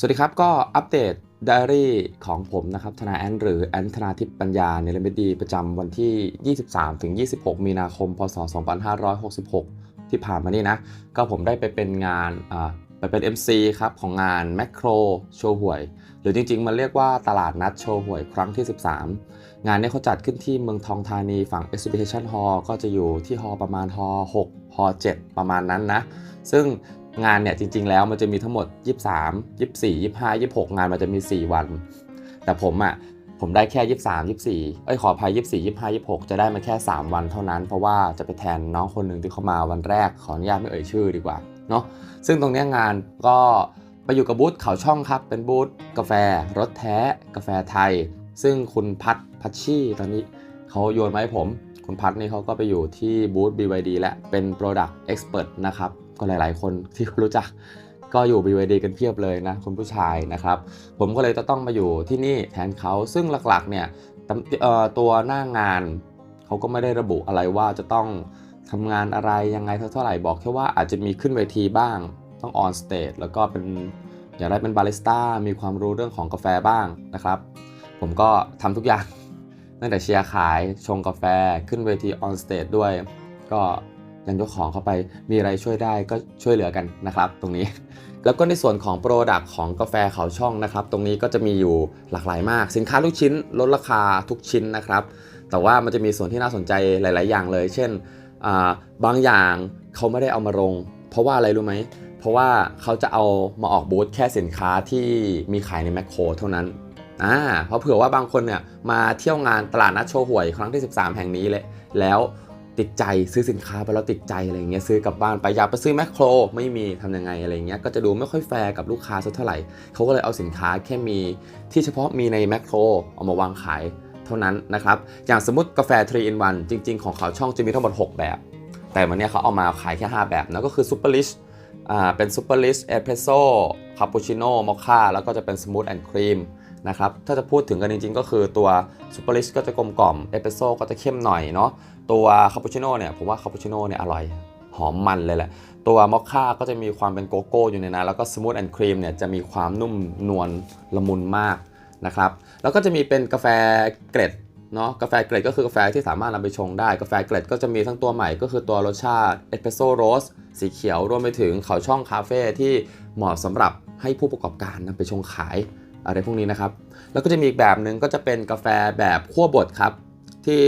สวัสดีครับ ก็อัปเดตไดอารี่ของผมนะครับธนาแอนหรือแอนธนาทิพย์ปัญญาในเรมดีประจำวันที่ 23ถึง26 มีนาคม พศ 2566 ที่ผ่านมานี่นะ ก็ผมได้ไปเป็นงานไปเป็น MC ครับ ของงานแม c โครโชว์หวย หรือจริงๆ มันเรียกว่าตลาดนัดโชว์หวยครั้งที่ 13 งานนี้เขาจัดขึ้นที่เมืองทองธานีฝั่ง Exhibition Hall ก็จะอยู่ที่ฮอประมาณฮอ6ฮอ7ประมาณนั้นนะ ซึ่ง งานเนี่ยจริง ๆ แล้วมันจะมีทั้งหมด 23 24 25 26 งานมันจะมี 4 วัน แต่ผมอะ่ะผมได้แค่ 23 24เอ้ยขออภัย24 25 26 จะได้มาแค่ 3 วันเท่านั้น เพราะว่าจะไปแทนน้องคนหนึ่งที่เขามาวันแรกขออนุญาตไม่เอ่ยชื่อดีกว่าเนาะซึ่งตรงนี้งานก็ไปอยู่กับบูธเขาช่องครับ เป็นบูธกาแฟรสแท้กาแฟไทย ซึ่งคุณพัดพัชชี่ตอนนี้เขาโยนมาให้ผม คุณพัดนี่เขาก็ไปอยู่ที่บูธ BYD และเป็น Product Expert นะครับ ก็หลาย ๆ คนที่รู้จักก็อยู่ BYD กันเพียบเลยนะคุณผู้ชายนะครับ ผมก็เลยจะต้องมาอยู่ที่นี่แทนเขาซึ่งหลัก ๆ เนี่ยต,ตัวหน้างานเขาก็ไม่ได้ระบุอะไรว่าจะต้องทำงานอะไรยังไงเท่าไหร่บอกแค่ว่าอาจจะมีขึ้นเวทีบ้าง ต้องออนสเตจแล้วก็เป็นอย่ากได้เป็นบาริสต้ามีความรู้เรื่องของกาแฟบ้างนะครับ ผมก็ทำทุกอย่างตั้งแต่เชียร์ขายชงกาแฟขึ้นเวทีออนสเตจด้วย ก็ ยังยกของเข้าไปมีอะไรช่วยได้ก็ช่วยเหลือกันนะครับตรงนี้ แล้วก็ในส่วนของโปรดักต์ของกาแฟเขาช่องนะครับ ตรงนี้ก็จะมีอยู่หลากหลายมาก สินค้าทุกชิ้นลดราคาทุกชิ้นนะครับ แต่ว่ามันจะมีส่วนที่น่าสนใจหลาย ๆ อย่างเลย เช่นบางอย่างเขาไม่ได้เอามาลง เพราะว่าอะไรรู้ไหมเพราะว่าเขาจะเอามาออกบูธแค่สินค้าที่มีขายในแมคโครเท่านั้นอ่าเพราะเผื่อว่าบางคนเนี่ยมาเที่ยวงานตลาดนัดโชว์หวยครั้งที่ 13 แห่งนี้เลยแล้ว ติดใจซื้อสินค้าไปแล้วติดใจอะไรเงี้ยซื้อกลับบ้านไปอยากไปซื้อแมคโครไม่มีทำยังไงอะไรเงี้ยก็จะดูไม่ค่อยแฟร์กับลูกค้าสักเท่าไหร่เขาก็เลยเอาสินค้าแค่มีที่เฉพาะมีในแมคโครเอามาวางขายเท่านั้นนะครับอย่างสมมติกาแฟ3 in 1จริง ๆ ของเขาช่องจะมีทั้งหมด 6 แบบ แต่วันเนี้ยเขาเอามาขายแค่ 5 แบบนะก็คือซูเปอร์ลิชอ่าเป็นซูเปอร์ลิชเอสเพรสโซ่คาปูชิโน่มอคค่าแล้วก็จะเป็นสมูทแอนด์ครีม นะครับถ้าจะพูดถึงกันจริงๆ ก็คือตัวซูเปอร์ลิชก็จะกลมกล่อมเอสเพรสโซ่ก็จะเข้มหน่อยเนาะตัวคาปูชิโน่เนี่ยผมว่าคาปูชิโน่เนี่ยอร่อยหอมมันเลยแหละ ตัวมอคค่าก็จะมีความเป็นโกโก้อยู่ในนั้นแล้วก็สมูทแอนด์ครีมเนี่ยจะมีความนุ่มนวลละมุนมากนะครับแล้วก็จะมีเป็นกาแฟเกร็ดเนาะกาแฟเกรดก็คือกาแฟที่สามารถนำไปชงได้ กาแฟเกรดก็จะมีทั้งตัวใหม่ก็คือตัวรสชาติเอสเปรสโซ่โรสสีเขียวรวมไปถึงเขาช่องคาเฟ่ที่เหมาะสำหรับให้ผู้ประกอบการนำไปชงขาย อะไรพวกนี้นะครับ แล้วก็จะมีอีกแบบหนึ่งก็จะเป็นกาแฟแบบคั่วบดครับ ที่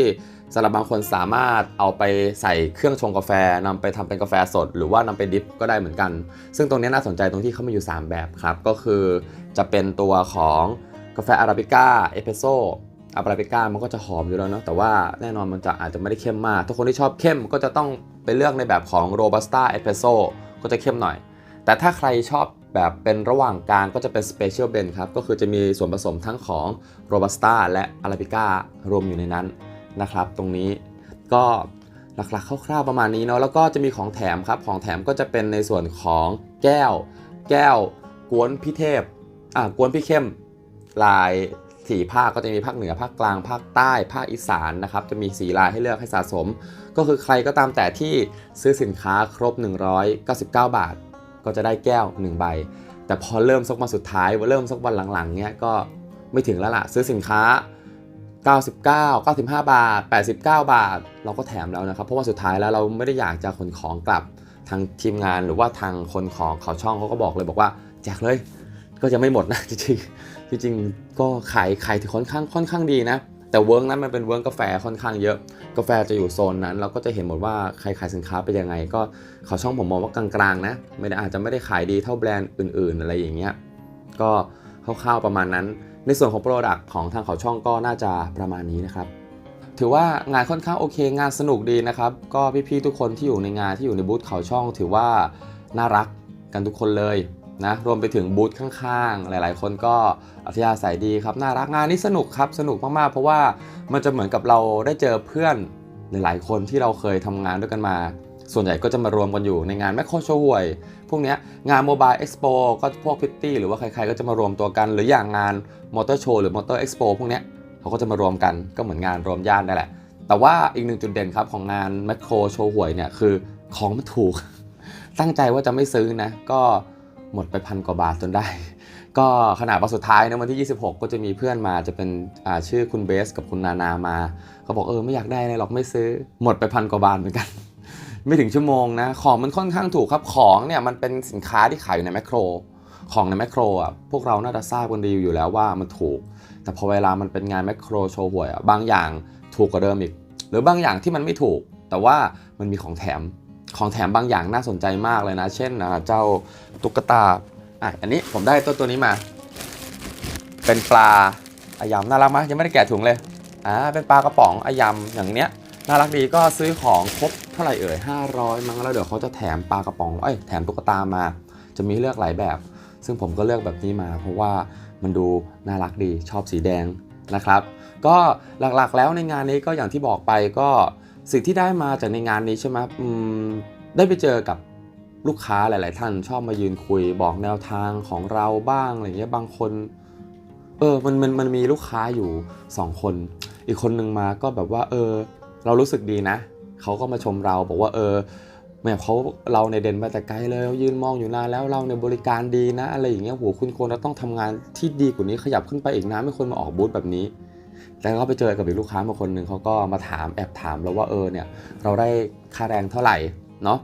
สำหรับบางคนสามารถเอาไปใส่เครื่องชงกาแฟนำไปทำเป็นกาแฟสด หรือว่านำไปดิฟก็ได้เหมือนกัน ซึ่งตรงนี้น่าสนใจตรงที่เขามีอยู่ 3 แบบครับ ก็คือจะเป็นตัวของกาแฟอาราบิก้าเอสเปรสโซ่อาราบิก้ามันก็จะหอมอยู่แล้วเนาะแต่ว่าแน่นอนมันจะอาจจะไม่ได้เข้มมาก ถ้าคนที่ชอบเข้มก็จะต้องไปเลือกในแบบของโรบัสต้าเอสเปรสโซ่ก็จะเข้มหน่อย แต่ถ้าใครชอบ แบบเป็นระหว่างกลางก็จะเป็นสเปเชียลเบนครับ ก็คือจะมีส่วนผสมทั้งของโรบัสต้าและอาราบิก้ารวมอยู่ในนั้นนะครับ ตรงนี้ก็หลักๆคร่าวๆประมาณนี้เนาะแล้วก็จะมีของแถมครับ ของแถมก็จะเป็นในส่วนของแก้ว แก้วกวนพี่เทพอ่ากวนพี่เข้มลายสีภาคก็จะมีภาคเหนือภาคกลางภาคใต้ภาคอีสานนะครับ จะมีสีลายให้เลือกให้สะสม ก็คือใครก็ตามแต่ที่ซื้อสินค้าครบ 199 บาท ก็จะได้แก้ว 1 ใบ แต่พอเริ่มสักวันสุดท้ายเริ่มสักวันหลังๆเนี้ยก็ไม่ถึงแล้วล่ะ ซื้อสินค้า 99 95 บาท 89 บาท เราก็แถมแล้วนะครับ เพราะว่าสุดท้ายแล้วเราไม่ได้อยากจะขนของกลับทางทีมงานหรือว่าทางคนของเขาช่องเขาก็บอกเลยบอกว่าแจกเลยก็จะไม่หมดนะจริงจริงก็ขายขายที่ค่อนข้างค่อนข้างดีนะ แต่เวิร์กนั้นมันเป็นเวิร์กกาแฟค่อนข้างเยอะ กาแฟจะอยู่โซนนั้น เราก็จะเห็นหมดว่าใครขายสินค้าเป็นยังไง ก็เขาช่องผมมองว่ากลางๆนะไม่ได้อาจจะไม่ได้ขายดีเท่าแบรนด์อื่น ๆ อะไรอย่างเงี้ยก็คร่าวๆประมาณนั้น ในส่วนของโปรดักต์ของทางเขาช่องก็น่าจะประมาณนี้นะครับถือว่างานค่อนข้างโอเค งานสนุกดีนะครับ ก็พี่ๆทุกคนที่อยู่ในงานที่อยู่ในบูธเขาช่อง ถือว่าน่ารักกันทุกคนเลย นะรวมไปถึงบูธข้างๆ หลายๆ คนก็อัธยาศัยดีครับน่ารักงานนี้สนุกครับสนุกมากๆ เพราะว่ามันจะเหมือนกับเราได้เจอเพื่อนหลายๆ คนที่เราเคยทำงานด้วยกันมา ส่วนใหญ่ก็จะมารวมกันอยู่ในงานแมคโครโชว์หวยพวกเนี้ยงานโมบายเอ็กซ์โปก็พวกพิตตี้หรือว่าใครๆก็จะมารวมตัวกัน หรืออย่างงานมอเตอร์โชว์หรือมอเตอร์เอ็กซ์โปพวกเนี้ยเขาก็จะมารวมกันก็เหมือนงานรวมญาตินั่นแหละ แต่ว่าอีกหนึ่งจุดเด่นครับของงานแมคโครโชว์หวยเนี่ยคือของมันถูก ตั้งใจว่าจะไม่ซื้อนะก็ หมดไปพันกว่าบาทจนได้ ก็ขนาดวันสุดท้ายนะวันที่ 26 ก็จะมีเพื่อนมาจะเป็นชื่อคุณเบสกับคุณนานามาเขาบอกเออไม่อยากได้อะไรหรอกไม่ซื้อ หมดไปพันกว่าบาทเหมือนกัน ไม่ถึงชั่วโมงนะ ของมันค่อนข้างถูกครับของเนี่ยมันเป็นสินค้าที่ขายอยู่ในแมคโคร ของในแมคโครอะพวกเราน่าจะทราบกันดีอยู่แล้วว่ามันถูก แต่พอเวลามันเป็นงานแมคโครโชว์หวยอะบางอย่างถูกกว่าเดิมอีก หรือบางอย่างที่มันไม่ถูก แต่ว่ามันมีของแถม ของแถมบางอย่างน่าสนใจมากเลยนะ เช่นเจ้าตุ๊กตาอะอันนี้ผมได้ตัวตัวนี้มา เป็นปลาอายำน่ารักไหมยังไม่ได้แกะถุงเลยอ่าเป็นปลากระป๋องอายำอย่างเนี้ยน่ารักดีก็ซื้อของครบเท่าไหร่เอ่ย500 มั้งแล้วเดี๋ยวเขาจะแถมปลากระป๋องเอ้ยแถมตุ๊กตามา จะมีเลือกหลายแบบ ซึ่งผมก็เลือกแบบนี้มา เพราะว่ามันดูน่ารักดีชอบสีแดงนะครับ ก็หลักๆแล้วในงานนี้ก็อย่างที่บอกไปก็ สิ่งที่ได้มาจากในงานนี้ใช่ไหมได้ไปเจอกับลูกค้าหลาย ๆ ท่านชอบมายืนคุยบอกแนวทางของเราบ้างอะไรเงี้ยบางคนเออมันมันมันมีลูกค้าอยู่ 2 คน อีกคนนึงมาก็แบบว่า เออ เรารู้สึกดีนะเขาก็มาชมเราบอกว่า เออแม่เขาเราในเด่นมาแต่ไกลเลยยืนมองอยู่นานแล้วเราในบริการดีนะ อะไรอย่างเงี้ยโหคุณควรจะต้องทำงานที่ดีกว่านี้ขยับขึ้นไปอีกนะไม่ควรมาออกบูธแบบนี้ แล้วก็ไปเจอกับอีกลูกค้ามาคนหนึ่งเขาก็มาถามแอบถามเราว่าเออเนี่ยเราได้ค่าแรงเท่าไหร่เนาะ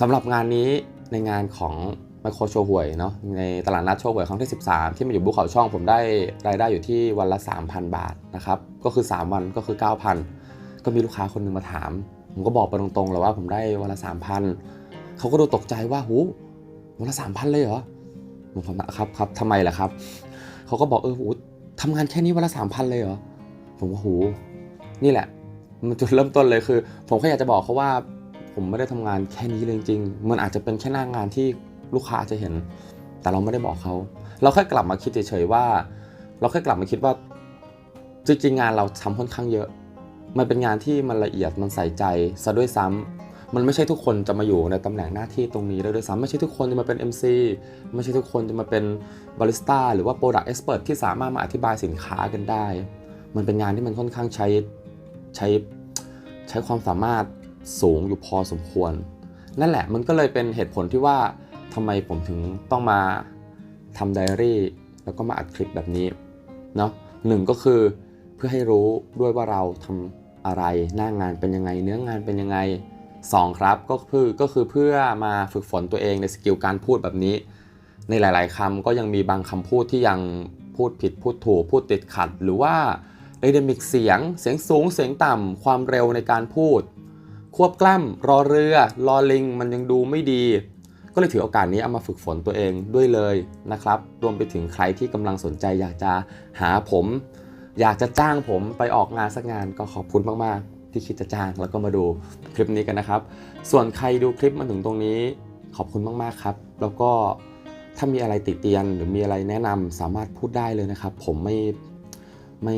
สำหรับงานนี้ในงานของไมโครโชว์หวยเนาะในตลาดนัดโชว์หวยครั้งที่ 13 ที่มาอยู่บุกเขาช่องผมได้รายได้อยู่ที่วันละ 3,000 บาทนะครับก็คือ 3 วันก็คือ 9,000 ก็มีลูกค้าคนหนึ่งมาถาม ผมก็บอกไปตรงๆเลยว่าผมได้วันละ 3,000เขาก็ดูตกใจว่าหูวันละ 3,000 เลยเหรอผมบอกครับครับทำไมล่ะครับเขาก็บอกเออหูทำงานแค่นี้วันละ 3,000 เลยเหรอ ผมว่าโหนี่แหละ มันจุดเริ่มต้นเลยคือ ผมแค่อยากจะบอกเขาว่า ผมไม่ได้ทำงานแค่นี้เลยจริงๆมันอาจจะเป็นแค่หน้างานที่ลูกค้าจะเห็น แต่เราไม่ได้บอกเขาเราแค่กลับมาคิดเฉยๆว่า เราแค่กลับมาคิดว่าจริงๆงานเราทำค่อนข้างเยอะ มันเป็นงานที่มันละเอียดมันใส่ใจซะด้วยซ้ำมันไม่ใช่ทุกคนจะมาอยู่ในตำแหน่งหน้าที่ตรงนี้ได้ด้วยซ้ำไม่ใช่ทุกคนจะมาเป็น MC ไม่ใช่ทุกคนจะมาเป็นบาริสต้าหรือว่า Product Expert ที่สามารถมาอธิบายสินค้ากันได้ มันเป็นงานที่มันค่อนข้างใช้ใช้ใช้ความสามารถสูงอยู่พอสมควร นั่นแหละมันก็เลยเป็นเหตุผลที่ว่าทำไมผมถึงต้องมาทำไดอารี่ แล้วก็มาอัดคลิปแบบนี้เนาะหนึ่งก็คือเพื่อให้รู้ด้วยว่าเราทำอะไรหน้างงานเป็นยังไง เนื้องานเป็นยังไงสองครับก็คือก็คือเพื่อมาฝึกฝนตัวเองในสกิลการพูดแบบนี้ ในหลาย ๆคำก็ยังมีบางคำพูดที่ยังพูดผิดพูดถูกพูดติดขัด หรือว่า เอเดมิกเสียง เสียงสูง เสียงต่ำ ความเร็วในการพูด ควบกล้ำรอเรือ รอลิง มันยังดูไม่ดี ก็เลยถือโอกาสนี้เอามาฝึกฝนตัวเองด้วยเลยนะครับ รวมไปถึงใครที่กำลังสนใจอยากจะหาผม อยากจะจ้างผมไปออกงานสักงานก็ขอบคุณมาก ๆ ที่คิดจะจ้างแล้วก็มาดูคลิปนี้กันนะครับ ส่วนใครดูคลิปมาถึงตรงนี้ ขอบคุณมาก ๆ ครับ แล้วก็ถ้ามีอะไรติเตียนหรือมีอะไรแนะนำสามารถพูดได้เลยนะครับ ผมไม่ไม่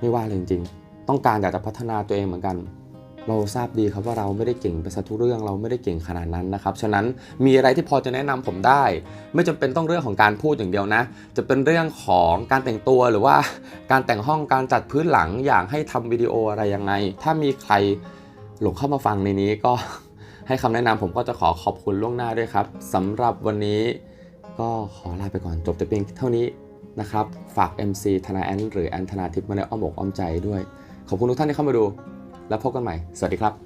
ไม่ว่าเลยจริงๆ ต้องการอยากจะพัฒนาตัวเองเหมือนกัน เราทราบดีครับว่าเราไม่ได้เก่งไปซะทุกเรื่องเราไม่ได้เก่งขนาดนั้นนะครับ ฉะนั้นมีอะไรที่พอจะแนะนำผมได้ ไม่จำเป็นต้องเรื่องของการพูดอย่างเดียวนะ จะเป็นเรื่องของการแต่งตัวหรือว่า การแต่งห้องการจัดพื้นหลังอยากให้ทำวิดีโออะไรยังไง ถ้ามีใครหลงเข้ามาฟังในนี้ก็ให้คำแนะนำผมก็จะขอขอบคุณล่วงหน้าด้วยครับสำหรับวันนี้ก็ขอลาไปก่อนจบแต่เพียงเท่านี้ นะครับ ฝาก MC ธนาแอนหรือแอนธนาทิพย์มาในอ้อมอกอ้อมใจด้วย ขอบคุณทุกท่านที่เข้ามาดู แล้วพบกันใหม่ สวัสดีครับ